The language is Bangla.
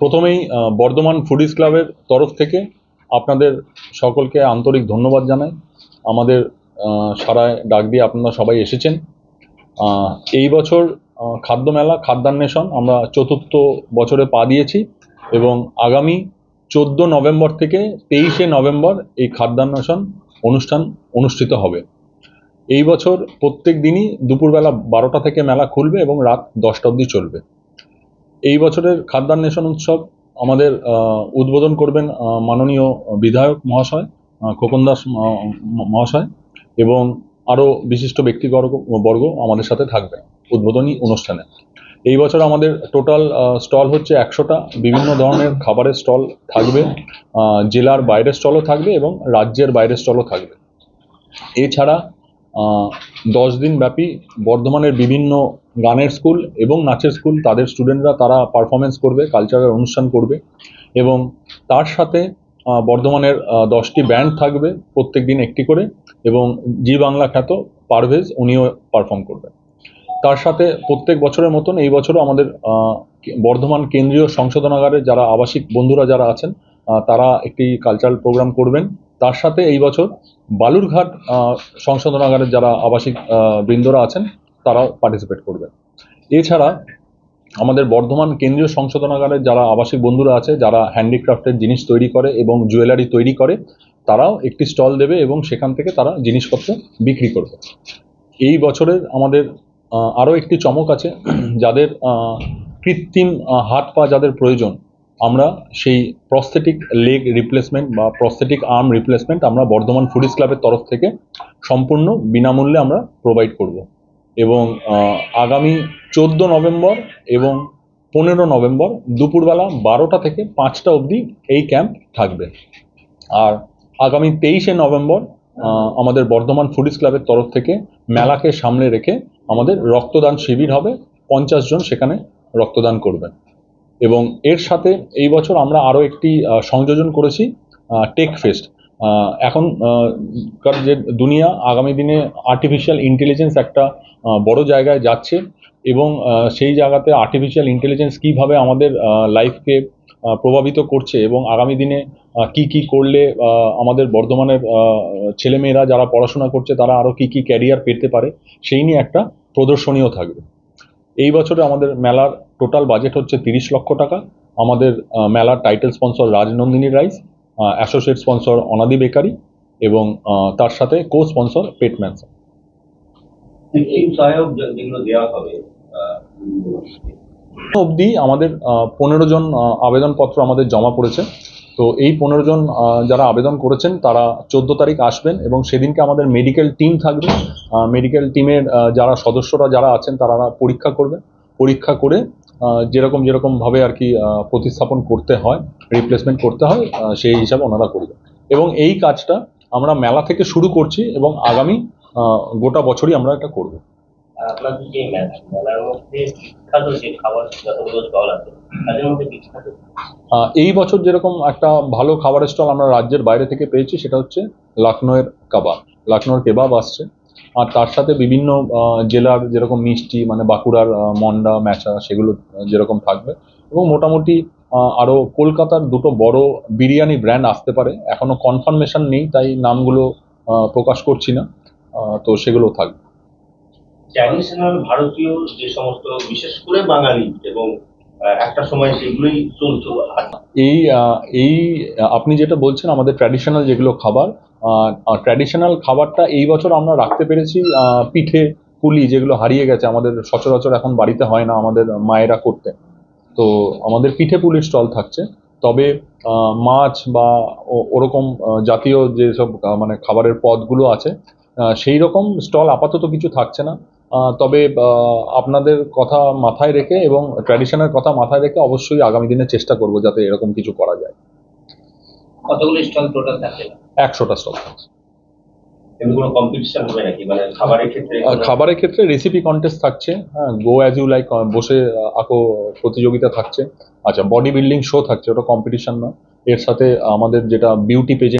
প্রথমেই বর্ধমান ফুডিজ ক্লাবের তরফ থেকে আপনাদের সকলকে আন্তরিক ধন্যবাদ জানাই। আমাদের সারায় ডাক দিয়ে আপনারা সবাই এসেছেন। এই বছর খাদ্য মেলা, খাদ্যান্বেষণ আমরা চতুর্থ বছরে পা দিয়েছি এবং আগামী চোদ্দ নভেম্বর থেকে তেইশে নভেম্বর এই খাদ্যান্বেষণ অনুষ্ঠান অনুষ্ঠিত হবে। এই বছর প্রত্যেক দিনই দুপুরবেলা বারোটা থেকে মেলা খুলবে এবং রাত দশটা অবধি চলবে। এই বছরের খাদ্যান্বেষণ উৎসব আমাদের উদ্বোধন করবেন মাননীয় বিধায়ক মহাশয় খোকন দাস মহাশয় এবং আরও বিশিষ্ট ব্যক্তিবর্গ, বর্গ আমাদের সাথে থাকবে উদ্বোধনী অনুষ্ঠানে। এই বছর আমাদের টোটাল স্টল হচ্ছে একশোটা। বিভিন্ন ধরনের খাবারের স্টল থাকবে জেলার বাইরের স্টলও থাকবে এবং রাজ্যের বাইরের স্টলও থাকবে। এছাড়া দশ দিন ব্যাপী বর্ধমানের বিভিন্ন গানের স্কুল এবং নাচের স্কুল, তাদের স্টুডেন্টরা তারা পারফরমেন্স করবে কালচারাল অনুষ্ঠান করবে এবং তার সাথে বর্ধমানের দশটি ব্যান্ড থাকবে প্রত্যেক দিন একটি করে এবং জি বাংলা খ্যাত পারভেজ উনিও পারফর্ম করবেন। তার সাথে প্রত্যেক বছরের মতন এই বছরও আমাদের বর্ধমান কেন্দ্রীয় সংশোধনাগারে যারা আবাসিক বন্ধুরা যারা আছেন তারা একটি কালচারাল প্রোগ্রাম করবেন। তার সাথে এই বছর বালুরঘাট সংশোধনাগারের যারা আবাসিক বৃন্দরা আছেন তারাও পার্টিসিপেট করবে। এছাড়া আমাদের বর্ধমান কেন্দ্রীয় সংশোধনাগারের যারা আবাসিক বন্ধুরা আছে, যারা হ্যান্ডিক্রাফটের জিনিস তৈরি করে এবং জুয়েলারি তৈরি করে, তারাও একটি স্টল দেবে এবং সেখান থেকে তারা জিনিসপত্র বিক্রি করবে। এই বছরের আমাদের আরও একটি চমক আছে, যাদের কৃত্রিম হাত পা যাদের প্রয়োজন, আমরা সেই প্রস্থেটিক লেগ রিপ্লেসমেন্ট বা প্রস্থেটিক আর্ম রিপ্লেসমেন্ট আমরা বর্ধমান ফুডিজ ক্লাবের তরফ থেকে সম্পূর্ণ বিনামূল্যে আমরা প্রোভাইড করব। এবং আগামী চোদ্দ নভেম্বর এবং পনেরো নভেম্বর দুপুরবেলা বারোটা থেকে পাঁচটা অবধি এই ক্যাম্প থাকবে। আর আগামী তেইশে নভেম্বর আমাদের বর্ধমান ফুডিজ ক্লাবের তরফ থেকে মেলাকে সামনে রেখে আমাদের রক্তদান শিবির হবে। পঞ্চাশ জন সেখানে রক্তদান করবেন। এবং এর সাথে এই বছর আমরা আরও একটি সংযোজন করেছি টেক ফেস্ট। এখন কার যে দুনিয়া আগামী দিনে আর্টিফিশিয়াল ইন্টেলিজেন্স একটা বড় জায়গায় যাচ্ছে এবং সেই জায়গাতে আর্টিফিশিয়াল ইন্টেলিজেন্স কীভাবে আমাদের লাইফকে প্রভাবিত করছে এবং আগামী দিনে কি কি করলে আমাদের বর্ধমানের ছেলেমেয়েরা যারা পড়াশোনা করছে তারা আরও কি কি ক্যারিয়ার পেতে পারে, সেই নিয়ে একটা প্রদর্শনীও থাকবে। এই বছরে আমাদের মেলার টোটাল বাজেট হচ্ছে তিরিশ লক্ষ টাকা। আমাদের মেলার title sponsor Rajnandini rice. Associate sponsor Anadi bakery এবং তার সাথে কো স্পন্সর আহ, অবধি আমাদের পনেরো জন আবেদনপত্র আমাদের জমা পড়েছে। তো এই পনেরো জন যারা আবেদন করেছেন তারা চোদ্দ তারিখ আসবেন এবং সেদিনকে আমাদের মেডিকেল টিম থাকবে। মেডিকেল টিমের যারা সদস্যরা যারা আছেন তারা পরীক্ষা করবে পরীক্ষা করে যেরকম যেরকমভাবে আর কি প্রতিস্থাপন করতে হয় রিপ্লেসমেন্ট করতে হয় সেই হিসাবে ওনারা করবে এবং এই কাজটা আমরা মেলা থেকে শুরু করছি এবং আগামী গোটা বছরই আমরা এটা করব। এই বছর যেরকম একটা ভালো খাবারের স্টল আমরা রাজ্যের বাইরে থেকে পেয়েছি সেটা হচ্ছে লখনৌয়ের কাবাব। লখনৌর কেবাব আসছে। আর তার সাথে বিভিন্ন জেলার যেরকম মিষ্টি মানে বাঁকুড়ার মন্ডা ম্যাচা সেগুলো যেরকম থাকবে। এবং মোটামুটি আরও কলকাতার দুটো বড় বিরিয়ানি ব্র্যান্ড আসতে পারে। এখনও কনফার্মেশন নেই, তাই নামগুলো প্রকাশ করছি না। তো সেগুলো থাকবে। ট্র্যাডিশনাল ভারতীয় যে সমস্ত, বিশেষ করে বাঙালি এবং একটা সময় সেগুলোই চলতো এই এই আপনি যেটা বলছেন, আমাদের ট্র্যাডিশনাল যেগুলো খাবার ট্র্যাডিশনাল খাবারটা এই বছর আমরা রাখতে পেরেছি পিঠে, পুলি যেগুলো হারিয়ে গেছে, আমাদের সচরাচর এখন বাড়িতে হয় না আমাদের মায়েরা করতে। তো আমাদের পিঠে পুলির স্টল থাকছে। তবে মাছ বা ওরকম জাতীয় যেসব মানে খাবারের পদগুলো আছে সেই রকম স্টল আপাতত কিছু থাকছে না। তবে আপনাদের কথা মাথায় রেখে এবং ট্র্যাডিশনের কথা মাথায় রেখে অবশ্যই আগামী দিনে চেষ্টা করব যাতে এরকম কিছু করা যায়। কতগুলো স্টল টোটাল থাকে একশোটা স্টল থাকছে মানে খাবারের ক্ষেত্রে খাবারের ক্ষেত্রে রেসিপি কন্টেস্ট থাকছে। হ্যাঁ গো অ্যাজ ইউ লাইক বসে আঁকো প্রতিযোগিতা থাকছে। আচ্ছা বডি বিল্ডিং শো থাকছে ওটা কম্পিটিশন না এর সাথে আমাদের যেটা বিউটি পেজে